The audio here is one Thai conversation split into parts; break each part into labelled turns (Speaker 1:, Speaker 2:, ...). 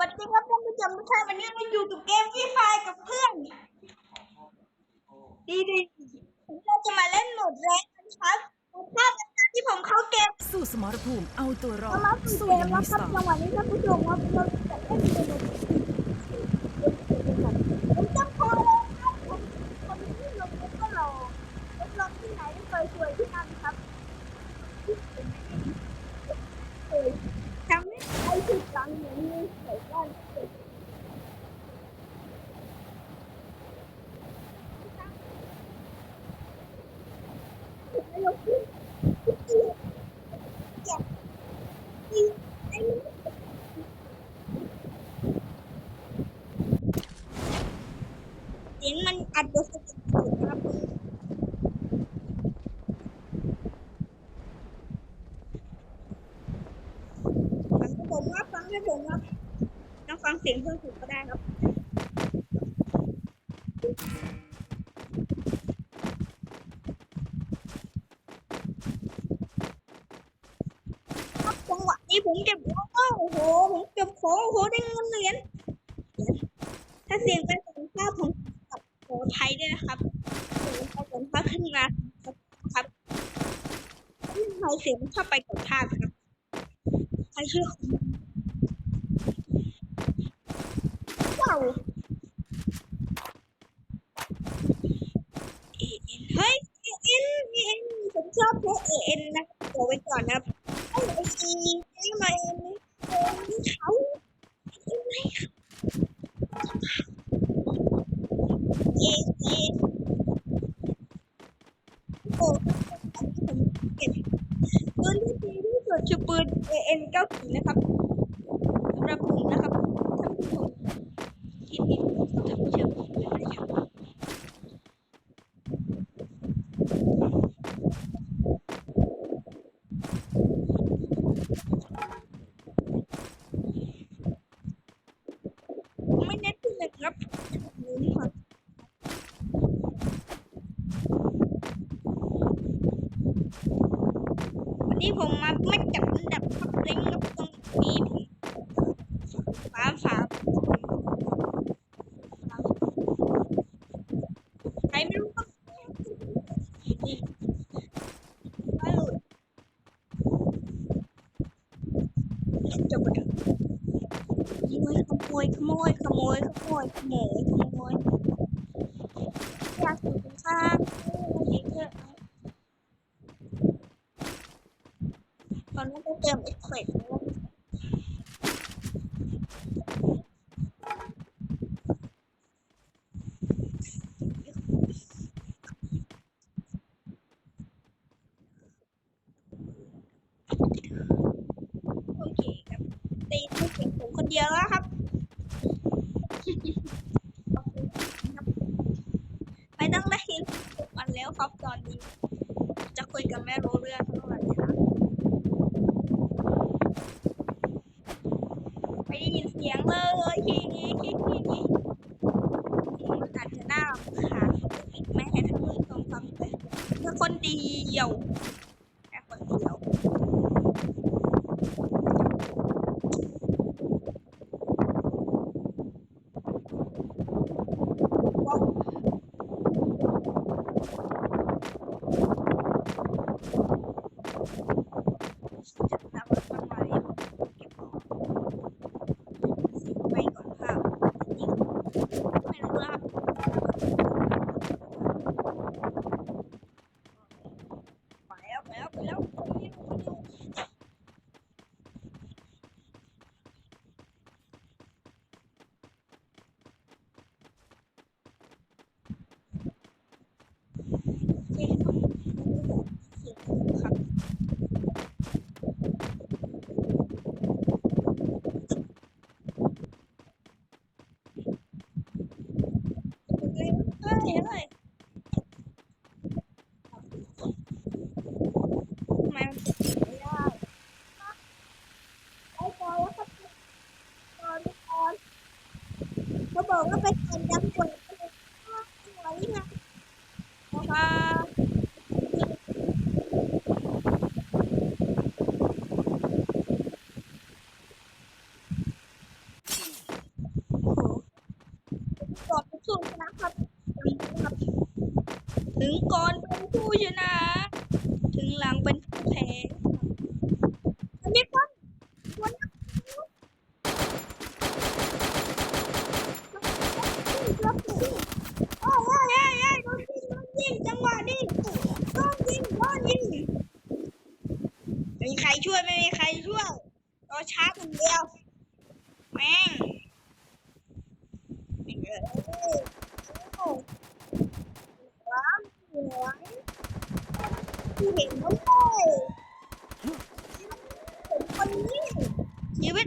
Speaker 1: วัสดีครับท่านผู้ชมทุกท่านวันนี้เราอยู่กับเกมฟรีไฟกับเพื่อน ดีดีๆผมเราจะมาเล่นโหมดแรงกันครับภาพเป็นการที่ผมเข้าเกม
Speaker 2: สู้สมรภูมิเอาตัวรอ
Speaker 1: เรา
Speaker 2: ด
Speaker 1: มาสู่
Speaker 2: สู้
Speaker 1: เก
Speaker 2: อ
Speaker 1: ม
Speaker 2: ย่าง
Speaker 1: แล้ว
Speaker 2: มี
Speaker 1: ค
Speaker 2: ส
Speaker 1: รับ
Speaker 2: ไต
Speaker 1: จัง
Speaker 2: ล์
Speaker 1: หวะนี้ท่านผู้ชมครับเราจะเล่นเกมผมจะพอเลยครับผมคนที่ลงเล่นก็รอเล่นลงที่ไหนเคยสวยที่นั่นครับเคยทำให้ใครผิดหลังอย่างนี้เสียด้านเสีย ไม่ยกขึ้นเจ็บอีไอ้นี่เสียงมันอัดโดยสติครับฟังให้ผมครับฟังให้ผมครับต้องฟังเสียงเพื่อนผมก็ได้ครับ ครับจังหวะนี้ ผมเก็บของโอ้โห ผมเก็บของโอ้โหได้เงินเหรียญถ้าเสียงเป็นของภาพผมกับขออภัยด้วยนะครับเสียงไปก่อนภาพขึ้นมาครับที่ใครเสียงมันชอบไปก่อนภาพครับใครชื่อว้าวเอ็นเฮ้ยเอ็นเอ็นผมชอบเพราะเอ็นนะตัวไว้ก่อนนะครับ ไอ้ไอ้อีนี่มาเองเองเขาเองไม่เขาเองเองโอ้ผมเก็บปืนที่ดีที่สุดคือปืน AN 90นะครับสำหรับผมนะครับท่านผู้ชมที่นี่ท่านผู้ชมนะครับไม่เน้นที่หนึ่งครับนี่ครับ วันนี้ผมมาไม่จับอันดับท็อปเล้งครับตรงนี้ผมฟ้าฟ้าใครไม่รู้ก็นี่มาหลุดจบไปเถอะขโมยขโมยขโมยขโมยขโมยขโมยขโมยอยากอยู่ข้างๆนี่เถอะ ตอนนี้จะเติมเอฟเฟกต์แล้ว โอเคครับตีไม่เสียงผมคนเดียวแล้วครับไม่ต้องได้ยินทุกวันแล้วครับตอนนี้ จะคุยกับแม่รู้เรื่องเท่าไหร่ครับไม่ได้ยินเสียงเลยทีนี้ทีนี้มันอาจจะน่ารำคาญไม่ให้ท่านผู้ชมฟังเลยเพื่อคนเดียวแค่คนเดียวว้าวจะทำมันมาเรียบเก็บของ ไปก่อนค่ะนี่ไม่รู้แล้วครับไปแล้ว ไปแล้วไปแล้วคนนี้คนนี้เจ๊ครับเสียงครับ เฮ้ยเฮ้ยเฮ้ยทำไมมันเก็บไม่ได้ไอ้บอยแล้วก็ตอนตอนเขาบอ กว่าไปทำยังกดเลย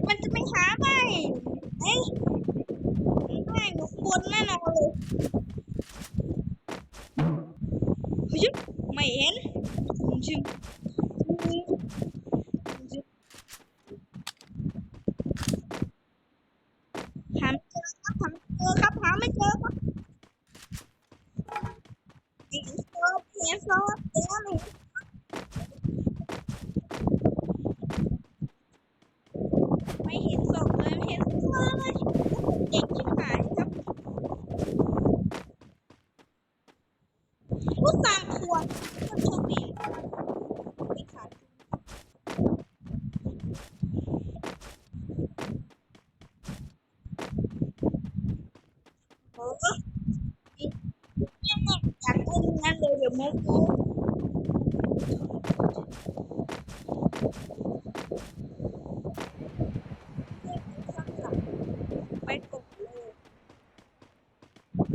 Speaker 1: มันจะไปหาใหม่เอ้ย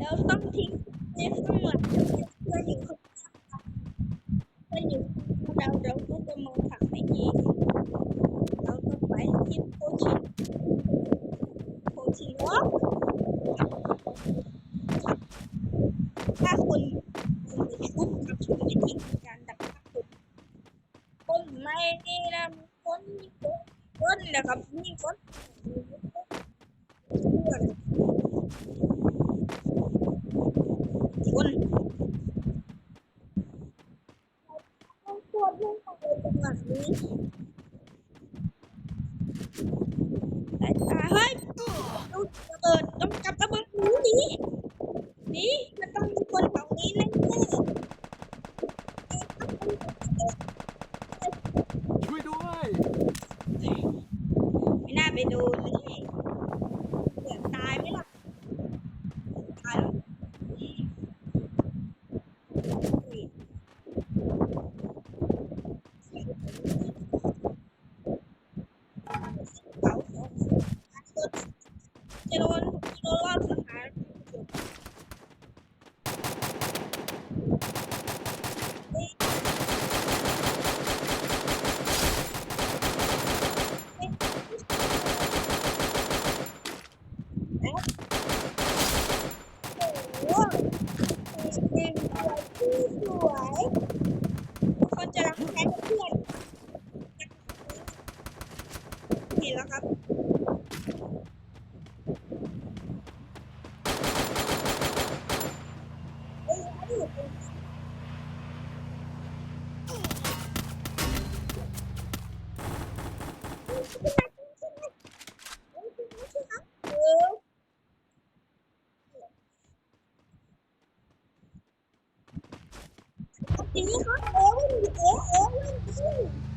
Speaker 1: แล้วต้องทิ้งนี่ต้องเหมือนเพื่อนหญิงคนข้างกันเพื่อนหญิงเราเราก็จะมองถังไปเองเราก็ไปที่ เนอะไสวย คนจะรักแค้เพื่อน 你好我要问你我我问你。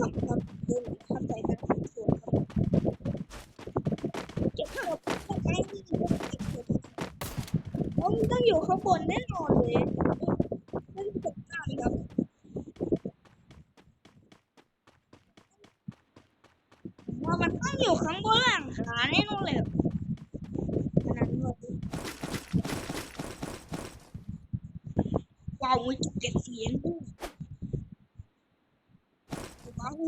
Speaker 1: ขับครับคือเข้าใจกันผิครับเก็บข้าวข้าวไที่เก็บถูกผมต้องอยู่ข้างบนแน่นอนเลยนั่นถูกต้อครับว่ามันต้องอยู่ข้างบนหลังคาแน่นอนเลยขนาดนี้ว้าวมีจุดเก็บเสียงด้ ว้าว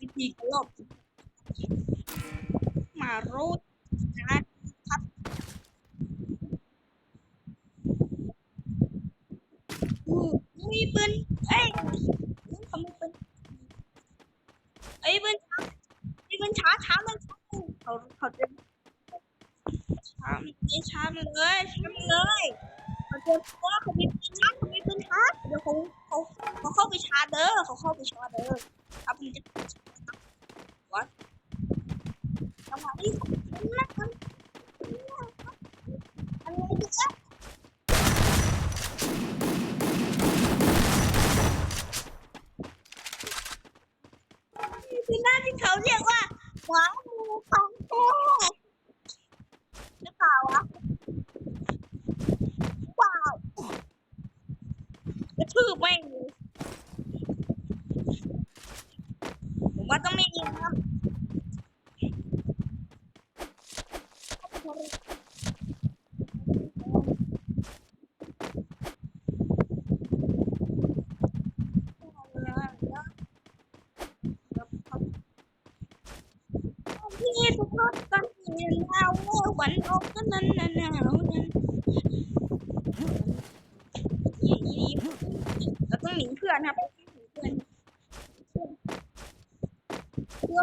Speaker 1: วิธีกระลอบมาโรดนะครับอืมมีปืนเอ้ยเขามีปืนเอ้ยปืนช้าปืนช้าช้ามันช้าเขาเขาจะช้าไม่ช้ามันเลยช้ามันเลยเขาจะว่าเขามีปืนช้าเขามีปืนช้าเดี๋ยวเขาเข้าไปชาร์จเด้อเขาเข้าไปชาร์จเด้อครับมันจะวัดจังหวะนี้สำคัญมากครับอะไรดีอะ คือหน้าที่เขาเรียกว่าหมาหมูของแท้หรือเปล่าวะว้าวกระทืบแม่งเลยผมว่าต้องไม่ยิงครับพี่ทุกคนตอนนี้หนาววันออกก็นั้นหนาวนั้นนี่เราต้องหนีเพื่อนครับหนีเพื่อนเพื่อ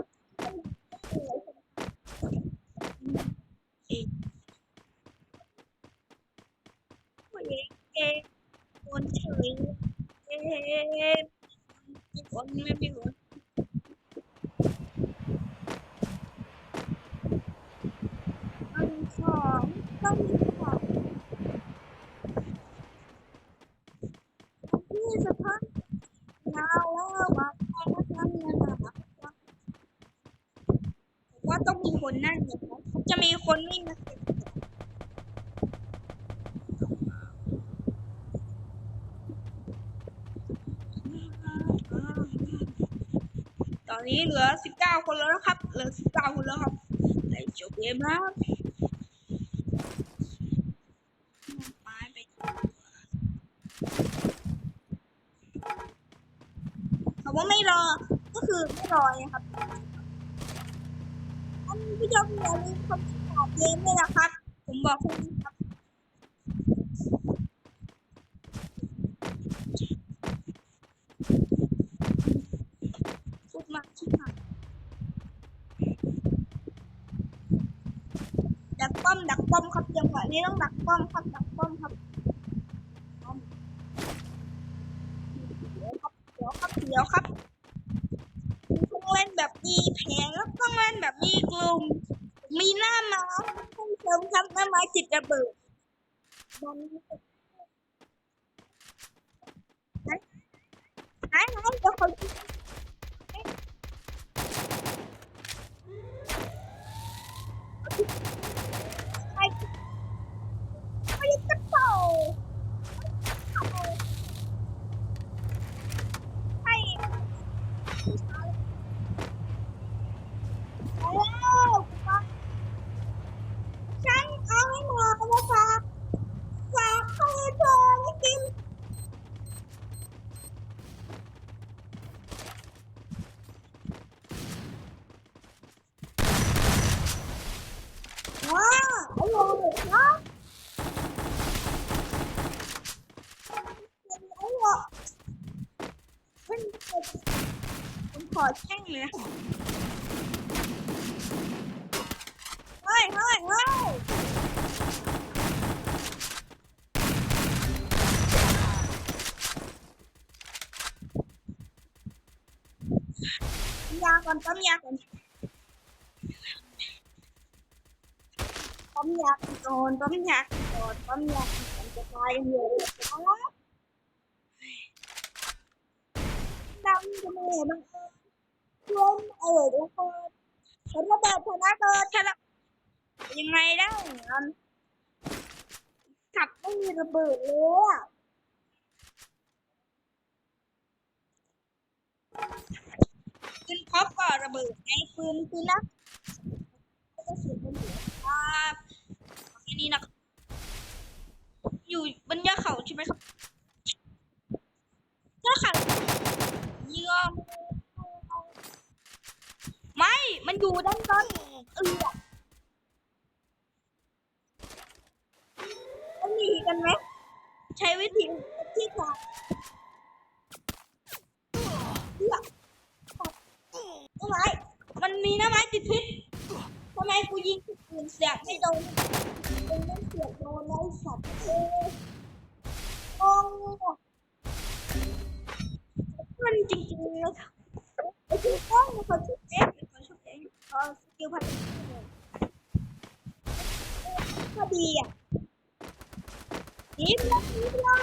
Speaker 1: เอ๊ะคนเฉยเอ๊ะคนไม่เป็นคนอันสองต้องพี่สะพานยาวแล้วว่าต้องมาทำงานนะครับว่าต้องมีคนนั่นนะครับจะมีคนวิ่งนะ อนนี้เหลือ19คนแล้วนะครับ เหลือ19คนแล้วครับได้จบเกมแล้วครับไม้ไปเขาว่าไม่รอ ก็คือไม่รอนะครับ อันนี้พี่ชมอย่าลืมคอมเมนต์บเกมด้วยนะครับ ผมบอกค่นี้ครับ พูดมากชิบหายดักป้อม ดักป้อมครับจังหวะ นี้ต้องดักป้อมครับดักป้อมครับเดี๋ยวครับเดี๋ยวครับต้องเล่นแบบมีแผงแล้วต้องเล่นแบบมีกลุ่ม มีหน้าม้าต้องเสริมครับหน้าม้จิตระเบิดมันไหนไหนไหนเดี๋ยวเขาจะไปไปกระเป๋าไปแล้วฉันเอาให้หมอมาฝากฝากให้เธอไม่กิน ว้าวอร่อยครับอร่อยเฮ้ยผมข อแช่งเลยเฮ้ยเฮ้ยเฮ้ยยาก่อนต้มยาก่อนต้มยาก่อนต้มยาก่อนต้มยาก่อนจะตายกันอยู่นะครับดำจะไม่บังเอิญ รวมเอ่ยทุกคนฉันระเบิดชนะเกิดชนะยังไงได้เงั้นขับไม่มีระเบิดเลยอะปืนพบก็ระเบิดไอ้ปืนปืนนะจะเสียเป็นหัวครับแค่นี้นะอยู่บนยอดเขาใช่ไหมครับยอดเขาเยี่ยม ไม่ มันอยู่ด้านบนเออมันหนีกันไหมใช้วิธีที่ขวาเลือกต้นไม้มันมีหน้าไม้ติดพิษทำไมกูยิงปืนเสียไม่โดนเป็นไม่เสียโดนไอ้สัตว์เอ้ยโอ้มันจริงๆเลยค่ะไอ้ที่ก้องเขาชื่อเอ็กเขาชื่อเอ็กเขาสกิลพันพอดีอะนี่ไม่ได้ไม่ได้เดียว